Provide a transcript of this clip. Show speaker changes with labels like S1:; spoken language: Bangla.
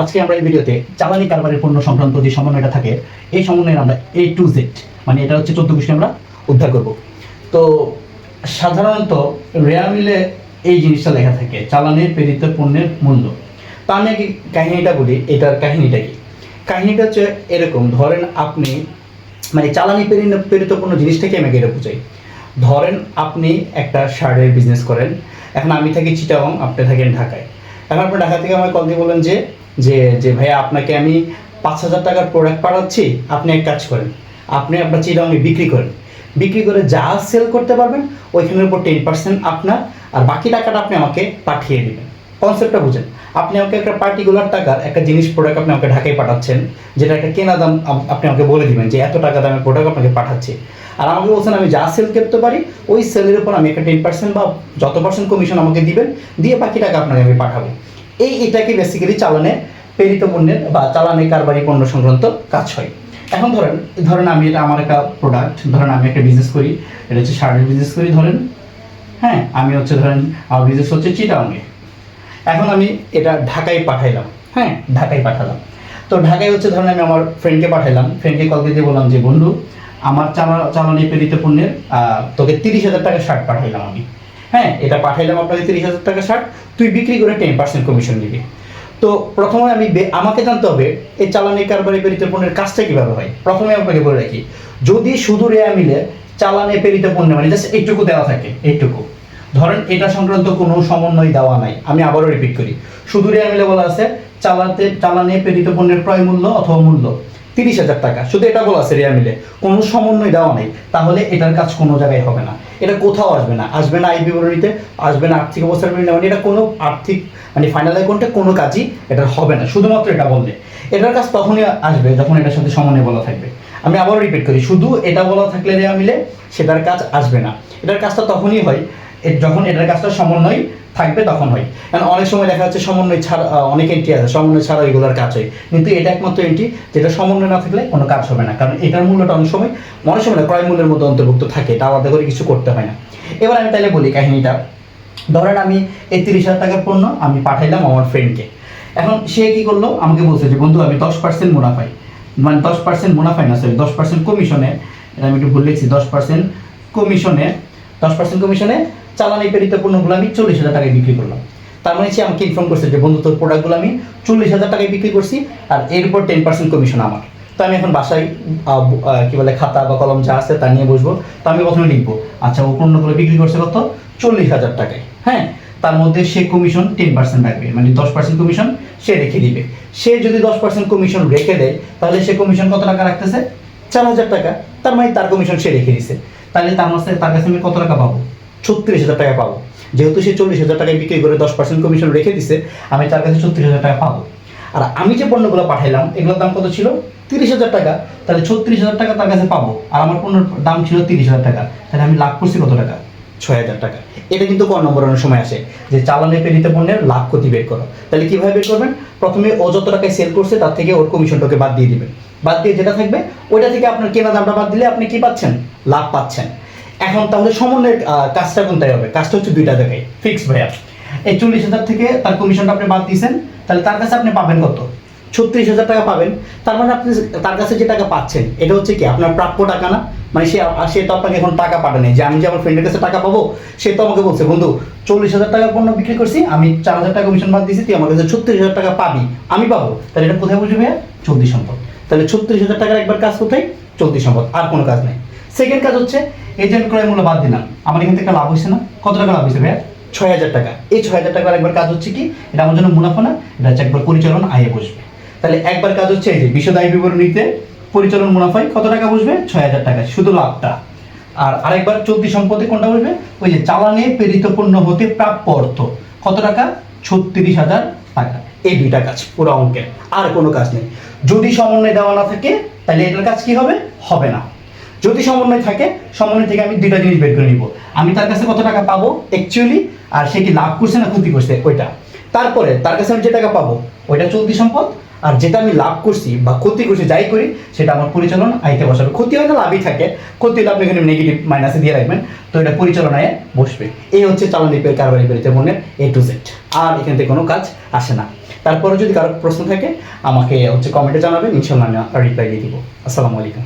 S1: আজকে আমরা এই ভিডিওতে চালানি কারবারের পণ্য সংক্রান্ত যে সমন্বয়টা থাকে, এই সমন্বয়ের আমরা এ টু জেড মানে এটা হচ্ছে চোদ্দ গোষ্ঠী আমরা উদ্ধার করব। তো সাধারণত রেয়া মিলে এই জিনিসটা লেখা থাকে, চালানি প্রেরিত পণ্যের মূল্য। তা আমি কাহিনীটা বলি, এটার কাহিনীটা কি? কাহিনীটা হচ্ছে এরকম, ধরেন আপনি মানে চালানি প্রেরিত পণ্য জিনিসটাকে আমি এটা বুঝাই। ধরেন আপনি একটা শার্টের বিজনেস করেন, এখন আমি থাকি চিটাগং, আপনি থাকেন ঢাকায়। এখন আপনি ঢাকা থেকে আমাকে কল দিয়ে বললেন যে যে যে ভাইয়া আপনাকে আমি পাঁচ হাজার টাকার প্রোডাক্ট পাঠাচ্ছি, আপনি এক কাজ করেন। আপনি আপনার চিটাগংয়ে বিক্রি করেন। বিক্রি করে যা সেল করতে পারবেন, ওইখানের উপর টেন পার্সেন্ট আপনার, আর বাকি টাকাটা আপনি আমাকে পাঠিয়ে দেবেন। কনসেপ্টটা বুঝেন। আপনি আমাকে একটা পার্টিকুলার টাকার একটা জিনিস প্রোডাক্ট আপনি আমাকে ঢাকায় পাঠাচ্ছেন, যেটা একটা কেনা দাম আপনি আমাকে বলে দিবেন যে, এত টাকা দামের প্রোডাক্ট আপনাকে পাঠাচ্ছি। আর আমাকে বলছেন, আমি যা সেল করতে পারি, ওই সেলের উপর আমি একটা টেন পার্সেন্ট বা যত পার্সেন্ট কমিশন আমাকে দিবেন, দিয়ে বাকি টাকা আপনাকে আমি পাঠাবো। এই এটাকে বেসিক্যালি চালানে, প্রেরিত পণ্যের বা চালানে কারবারি পণ্য সংক্রান্ত কাজ হয়। এখন ধরেন ধরেন আমি এটা আমার একটা প্রোডাক্ট ধরেন আমি একটা বিজনেস করি, এটা হচ্ছে শার্টের বিজনেস করি ধরেন। হ্যাঁ আমি হচ্ছে ধরেন, আমার বিজনেস হচ্ছে চিটাঙ্গে এখন আমি এটা ঢাকায় পাঠাইলাম। হ্যাঁ ঢাকায় পাঠালাম। তো ঢাকায় হচ্ছে ধরেন আমি আমার ফ্রেন্ডকে পাঠাইলাম। ফ্রেন্ডকে কল দিয়ে বললাম যে, বন্ধু আমার চালা, চালানি প্রেরিত পণ্যের তোকে তিরিশ হাজার টাকা শার্ট পাঠাইলাম আমি। হ্যাঁ এটা পাঠাইলাম আপনাকে তিরিশ হাজার টাকা শার্ট তুই বিক্রি করে টেন পার্সেন্ট কমিশন দিবি। তো প্রথমে আমি আমাকে জানতে হবে, এই চালানি কারবারি প্রেরিত পণ্যের কাজটা কীভাবে হয়? প্রথমে আপনাকে বলে রাখি, যদি শুধু রেয়া মিলে চালানে প্রেরিত পণ্য মানে জাস্ট এইটুকু দেওয়া থাকে, এইটুকু। ধরেন এটা সংক্রান্ত কোনো সমন্বয় দেওয়া নাই, আমি আবারও রিপিট করি। শুধু রেয়া মিলে বলা আছে, চালাতে, চালানে প্রেরিত পণ্যের ক্রয় মূল্য অথবা মূল্য। তিরিশ হাজার টাকা। শুধু এটা বলা আছে রেয়া মিলে। কোনো সমন্বয় দেওয়া নেই। তাহলে এটার কাজ কোনো জায়গায় হবে না। এটা কোথাও আসবে না। আসবে না আই বিবরণীতে আসবে না আর্থিক অবস্থার বিবরণী মানে এটা কোনো আর্থিক মানে ফাইনাল অ্যাকাউন্টে কোনো কাজই এটার হবে না। শুধুমাত্র এটা বললে। এটার কাজ তখনই আসবে যখন এটার সাথে সমন্বয় বলা থাকবে। আমি আবারও রিপিট করি, শুধু এটা বলা থাকলে রেয়া মিলে, সেটার কাজ আসবে না। এটার কাজটা তখনই হয় যখন এটার কাজটা সমন্বয় থাকবে তখন হয়। কারণ অনেক সময় দেখা যাচ্ছে সমন্বয় ছাড়া অনেক এন্ট্রি আছে, সমন্বয় ছাড়া এগুলোর কাজ হয়। কিন্তু এটা একমাত্র এন্ট্রি যেটা সমন্বয় না থাকলে কোনো কাজ হবে না। কারণ এটার মূল্যটা অনেক সময় অনেক সময় ক্রয় মূল্যের মধ্যে অন্তর্ভুক্ত থাকে, এটা আলাদা করে কিছু করতে হয় না। এবার আমি তাহলে বলি কাহিনীটা। ধরেন আমি এই তিরিশ হাজার টাকার পণ্য আমি পাঠাইলাম আমার ফ্রেন্ডকে এখন সে কি করল? আমাকে বলছে যে, বন্ধু, আমি দশ পার্সেন্ট মুনাফাই মানে দশ পার্সেন্ট মুনাফাই না সরি দশ পার্সেন্ট কমিশনে আমি একটু ভুল লিখছি, দশ পার্সেন্ট কমিশনে দশ পার্সেন্ট কমিশনে চালানি প্রেরিত পণ্যগুলো আমি চল্লিশ হাজার টাকায় বিক্রি করলাম। তার মানে সে আমাকে ইনফর্ম করছে যে, বন্ধু, তোর প্রোডাক্টগুলো আমি চল্লিশ হাজার টাকায় বিক্রি করছি আর এর উপর টেন পার্সেন্ট কমিশন আমার। তো আমি এখন বাসায় কি বলে, খাতা বা কলম যা আছে তা নিয়ে বসবো। তো আমি প্রথমে লিখব আচ্ছা ও পণ্যগুলো বিক্রি করছে কত? চল্লিশ হাজার টাকায়। হ্যাঁ তার মধ্যে সে কমিশন টেন পার্সেন্ট রাখবে মানে দশ পার্সেন্ট কমিশন সে রেখে দিবে। সে যদি দশ পার্সেন্ট কমিশন রেখে দেয়, তাহলে সে কমিশন কত টাকা রাখতেছে? চার হাজার টাকা। তার মানে তার কমিশন সে রেখে দিছে। তাহলে তার মাসে তার কাছে আমি কত টাকা পাবো? ছত্রিশ হাজার টাকা পাবো। যেহেতু সে চল্লিশ হাজার টাকায় বিক্রি করে দশ পার্সেন্ট কমিশন রেখে দিছে, আমি তার কাছে ছত্রিশ হাজার টাকা পাবো। আর আমি যে পণ্যগুলো পাঠাইলাম, এগুলোর দাম কত ছিল? তিরিশ হাজার টাকা। তাহলে ছত্রিশ হাজার টাকা তার কাছে পাবো। আর আমার পণ্যের দাম ছিল তিরিশ হাজার টাকা। তাহলে আমি লাভ করছি কত টাকা? ছয় হাজার টাকা। এটা কিন্তু ক অনেক সময় আসে যে চালানে প্রেরিত পণ্যের লাভ ক্ষতি বের করো। তাহলে কীভাবে বের করবেন? প্রথমে ও যত টাকায় সেল করছে, তার থেকে ওর কমিশনটাকে বাদ দিয়ে দিবেন। বাদ দিয়ে যেটা থাকবে, ওইটা থেকে আপনার কেনা দামটা বাদ দিলে আপনি কি পাচ্ছেন? লাভ পাচ্ছেন। এখন তাহলে সমন্বয়ের কাজটা কোনটাই হবে? কাজটা হচ্ছে দুইটা জায়গায়। ফিক্স ভাইয়া। এই চল্লিশ হাজার থেকে তার কমিশনটা আপনি বাদ দিয়েছেন, তাহলে তার কাছে আপনি পাবেন কত? ছত্রিশ হাজার টাকা পাবেন। তার মানে আপনি তার কাছে যে টাকা পাচ্ছেন, এটা হচ্ছে কি? আপনার প্রাপ্য টাকা না? মানে সে সে তো আপনাকে এখন টাকা পাঠানে যে আমি যে আমার ফ্রেন্ডের কাছে টাকা পাবো, সে তো আমাকে বলছে, বন্ধু, চল্লিশ হাজার টাকা পণ্য বিক্রি করছি, আমি চার হাজার টাকা কমিশন বাদ দিয়েছি, তুই আমার কাছে ছত্রিশ হাজার টাকা পাবি, আমি পাবো। তাহলে এটা কোথায় বুঝবে চলতি সম্পদ। তাহলে ছত্রিশ হাজার টাকার একবার কাজ কোথায়? চলতি সম্পদ। আর কোনো কাজ নেই। সেকেন্ড কাজ হচ্ছে এজেন্ট ক্রয় মূল্য বাদ দিলাম। আমার এখান থেকে লাভ হয়েছে না? কত টাকা লাভ হয়েছে ভাইয়া? ছয় হাজার টাকা। এই ছয় হাজার টাকার একবার কাজ হচ্ছে কি? এটা আমার জন্য মুনাফা না, এটা হচ্ছে একবার পরিচালন আয়ে বসবে। তাহলে একবার কাজ হচ্ছে এই যে বিশদ আয় বিবরণীতে পরিচালন মুনাফায় কত টাকা বসবে? ছয় হাজার টাকা, শুধু লাভটা। আর আরেকবার চলতি সম্পদে কোনটা বসবে? ওই যে চালানে প্রেরিত পণ্য হতে প্রাপ্য অর্থ। কত টাকা? ছত্রিশ হাজার টাকা। এই দুইটা কাজ, পুরো অঙ্কের। আর কোনো কাজ নেই। যদি সমন্বয় দেওয়া না থাকে, তাহলে এটার কাজ কি হবে? হবে না। যদি সমন্বয় থাকে, সমন্বয় থেকে আমি দুইটা জিনিস বের করে নিব। আমি তার কাছে কত টাকা পাবো অ্যাকচুয়ালি আর সে কি লাভ করছে না ক্ষতি করছে? ওইটা। তারপরে তার কাছে আমি যে টাকা পাবো, ওইটা চলতি সম্পদ, আর যেটা আমি লাভ করছি বা ক্ষতি করছি, যাই করি, সেটা আমার পরিচালন আইতে বসাবে। ক্ষতি হয় না, লাভই থাকে। ক্ষতি হলে আপনি এখানে নেগেটিভ মাইনাসে দিয়ে রাখবেন, তো এটা পরিচালনায় বসবে। এই হচ্ছে চালানি পের কারবারি পেরিতে মনের এ টু জেড আর এখান থেকে কোনো কাজ আসে না। তারপরে যদি কারও প্রশ্ন থাকে, আমাকে হচ্ছে কমেন্টে জানাবেন ইনশাল্লাহ আমি রিপ্লাই দিয়ে দিব। আসসালামু আলাইকুম।